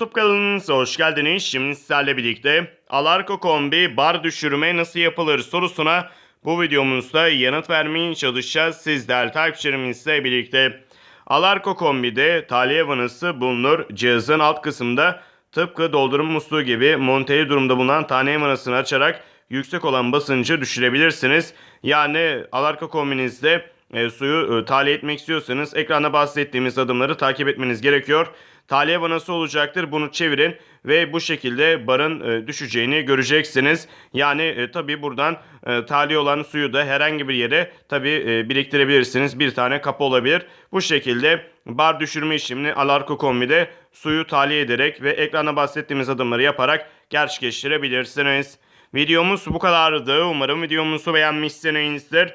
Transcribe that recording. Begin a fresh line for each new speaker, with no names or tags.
YouTube kanalımıza hoş geldiniz. Şimdi sizlerle birlikte Alarko kombi bar düşürme nasıl yapılır sorusuna bu videomuzda yanıt vermeye çalışacağız. Siz değerli takipçilerimizle birlikte. Alarko kombide taliye vanası bulunur. Cihazın alt kısmında tıpkı doldurum musluğu gibi monteli durumda bulunan tane vanasını açarak yüksek olan basıncı düşürebilirsiniz. Yani Alarko kombinizde e, suyu e, tahliye etmek istiyorsanız ekranda bahsettiğimiz adımları takip etmeniz gerekiyor. Tahliye vanası olacaktır. Bunu çevirin ve bu şekilde barın e, düşeceğini göreceksiniz. Yani e, tabi buradan e, tahliye olan suyu da herhangi bir yere tabi e, biriktirebilirsiniz. Bir tane kapı olabilir. Bu şekilde bar düşürme işlemini Alarko kombide suyu tahliye ederek ve ekranda bahsettiğimiz adımları yaparak gerçekleştirebilirsiniz. Videomuz bu kadardı. Umarım videomuzu beğenmişsinizdir.